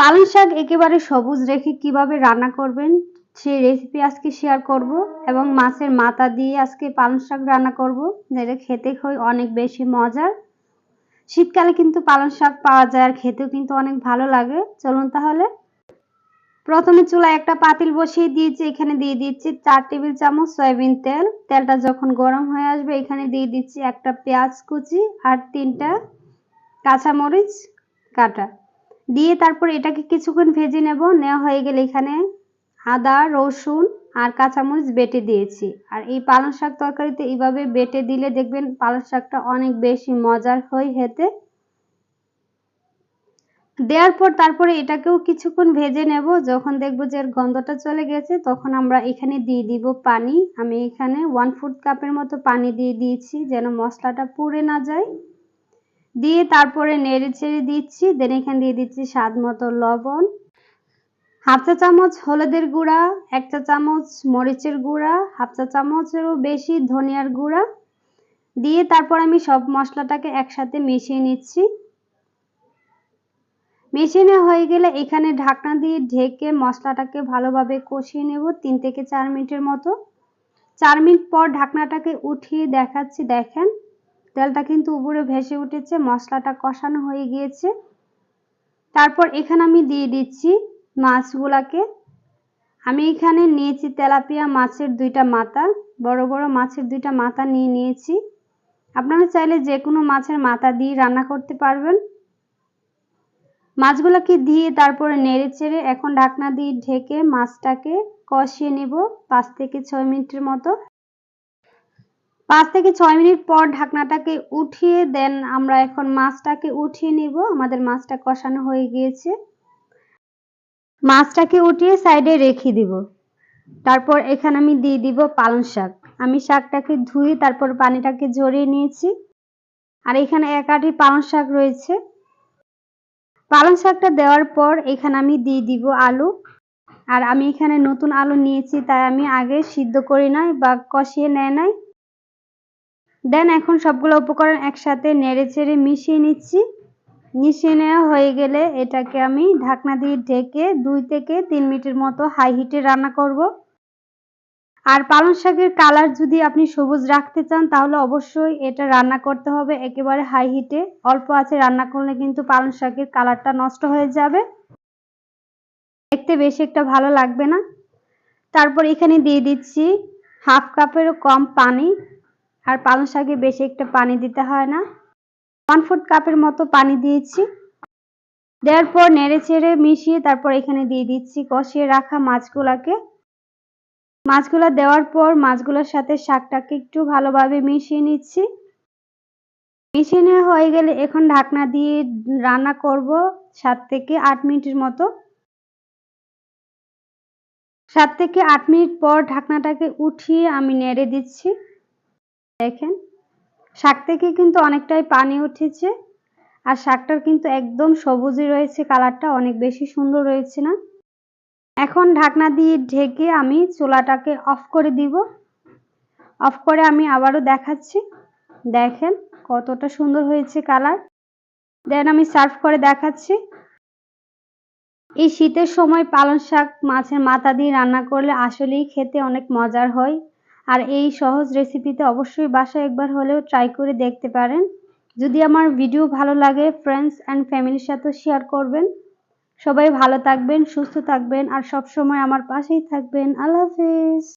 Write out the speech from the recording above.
পালং শাক একেবারে সবুজ রেখে কীভাবে রান্না করবেন, সেই রেসিপি আজকে শেয়ার করব এবং মাছের মাথা দিয়ে আজকে পালং শাক রান্না করব, যেটা খেতে হয় অনেক বেশি মজার। শীতকালে কিন্তু পালং শাক পাওয়া যায় আর খেতেও কিন্তু অনেক ভালো লাগে। চলুন তাহলে। প্রথমে চুলায় একটা পাতিল বসিয়ে দিয়েছি, এখানে দিয়ে দিচ্ছি চার টেবিল চামচ সয়াবিন তেল। তেলটা যখন গরম হয়ে আসবে, এখানে দিয়ে দিচ্ছি একটা পেঁয়াজ কুচি আর তিনটা কাঁচামরিচ কাটা। দিয়ে তারপর এটাকে কিছুক্ষণ ভেজে নেব। নেওয়া হয়ে গেলে এখানে আদা, রসুন আর কাঁচামরিচ বেটে দিয়েছি। আর এই পালং শাক তরকারিতে এইভাবে বেটে দিলে দেখবেন পালং শাকটা অনেক বেশি মজার হয় হেতে দেওয়ার পর তারপরে এটাকেও কিছুক্ষণ ভেজে নেব। যখন দেখব যে এর গন্ধটা চলে গেছে, তখন আমরা এখানে দিয়ে দিব পানি। আমি এখানে ওয়ান ফুড কাপের মতো পানি দিয়ে দিয়েছি যেন মশলাটা পুড়ে না যায়। দিয়ে তারপরে নেড়ে চেড়ে দিচ্ছি দেন এখানে দিয়ে দিচ্ছি স্বাদ মতো লবণ। হাফ চা চামচ হলুদের গুঁড়া, এক চা চামচ মরিচের গুঁড়া, হাফ চা চামচেরও বেশি ধনিয়ার গুঁড়া। দিয়ে তারপর আমি সব মশলাটাকে একসাথে মিশিয়ে নিচ্ছি। মিশিয়ে হয়ে গেলে এখানে ঢাকনা দিয়ে ঢেকে মশলাটাকে ভালোভাবে কষিয়ে নেব তিন থেকে চার মিনিটের মতো। চার মিনিট পর ঢাকনাটাকে উঠিয়ে দেখাচ্ছি, দেখেন। তেলটা কিন্তু উপরে ভেসে উঠেছে, মশলাটা কষানো হয়ে গিয়েছে। তারপর এখানে আমি দিয়ে দিচ্ছি মাছগুলাকে। আমি এখানে নিয়েছি তেলাপিয়া মাছের দুইটা মাথা, বড় বড় মাছের দুইটা মাথা নিয়ে নিয়েছি। আপনারা চাইলে যে কোনো মাছের মাথা দিয়ে রান্না করতে পারবেন। মাছগুলোকে দিয়ে তারপরে নেড়ে চেড়ে এখন ঢাকনা দিয়ে ঢেকে মাছটাকে কষিয়ে নেব পাঁচ থেকে ছয় মিনিটের মতো। পাঁচ থেকে ছয় মিনিট পর ঢাকনাটাকে উঠিয়ে দেন। আমরা এখন মাছটাকে উঠিয়ে নিব। আমাদের মাছটা কষানো হয়ে গিয়েছে। মাছটাকে উঠিয়ে সাইডে রেখে দিব। তারপর এখানে আমি দিয়ে দিব পালং শাক। আমি শাকটাকে ধুয়ে তারপর পানিটাকে ঝরিয়ে নিয়েছি। আর এখানে এক আটি পালং শাক রয়েছে। পালং শাকটা দেওয়ার পর এখানে আমি দিয়ে দিব আলু। আর আমি এখানে নতুন আলু নিয়েছি, তাই আমি আগে সিদ্ধ করি নাই বা কষিয়ে নেয় নাই। দেন এখন সবগুলো উপকরণ একসাথে নেড়ে চেড়ে মিশিয়ে নিচ্ছি। মিশিয়ে নেওয়া হয়ে গেলে এটাকে আমি ঢাকনা দিয়ে ঢেকে দুই থেকে তিন মিনিটের মতো হাই হিটে রান্না করব। আর পালং শাকের কালার যদি আপনি সবুজ রাখতে চান, তাহলে অবশ্যই এটা রান্না করতে হবে একেবারে হাই হিটে অল্প আছে রান্না করলে কিন্তু পালং শাকের কালারটা নষ্ট হয়ে যাবে। দেখতে বেশি একটা ভালো লাগবে না। তারপর এখানে দিয়ে দিচ্ছি হাফ কাপেরও কম পানি। আর পালং শাকে বেশি একটা পানি দিতে হয় না। ওয়ান ফুট কাপের মতো পানি দিয়েছি। দেওয়ার পর নেড়ে ছেড়ে মিশিয়ে তারপর এখানে দিয়ে দিচ্ছি, কষিয়ে রাখা মাছগুলাকে। মাছগুলো দেওয়ার পর মাছগুলোর সাথে শাকটাকে একটু ভালোভাবে মিশিয়ে নিচ্ছি। মিশিয়ে নেওয়া হয়ে গেলে এখন ঢাকনা দিয়ে রান্না করব সাত থেকে আট মিনিটের মতো। সাত থেকে আট মিনিট পর ঢাকনাটাকে উঠিয়ে আমি নেড়ে দিচ্ছি। দেখেন, শাক থেকে কিন্তু অনেকটাই পানি উঠেছে আর শাকটার কিন্তু একদম সবুজই রয়েছে, কালারটা অনেক বেশি সুন্দর রয়েছে না? এখন ঢাকনা দিয়ে ঢেকে আমি চুলাটাকে অফ করে দিব। অফ করে আমি আবারও দেখাচ্ছি। দেখেন কতটা সুন্দর হয়েছে কালার। দেন আমি সার্ভ করে দেখাচ্ছি। এই শীতের সময় পালং শাক মাছের মাথা দিয়ে রান্না করলে আসলেই খেতে অনেক মজার হয়। আর এই সহজ রেসিপিতে অবশ্যই বাসায় একবার হলেও ট্রাই করে দেখতে পারেন। যদি আমার ভিডিও ভালো লাগে ফ্রেন্ডস অ্যান্ড ফ্যামিলির সাথে শেয়ার করবেন। সবাই ভালো থাকবেন, সুস্থ থাকবেন, আর সব সময় আমার পাশেই থাকবেন। আল্লাহ হাফেজ।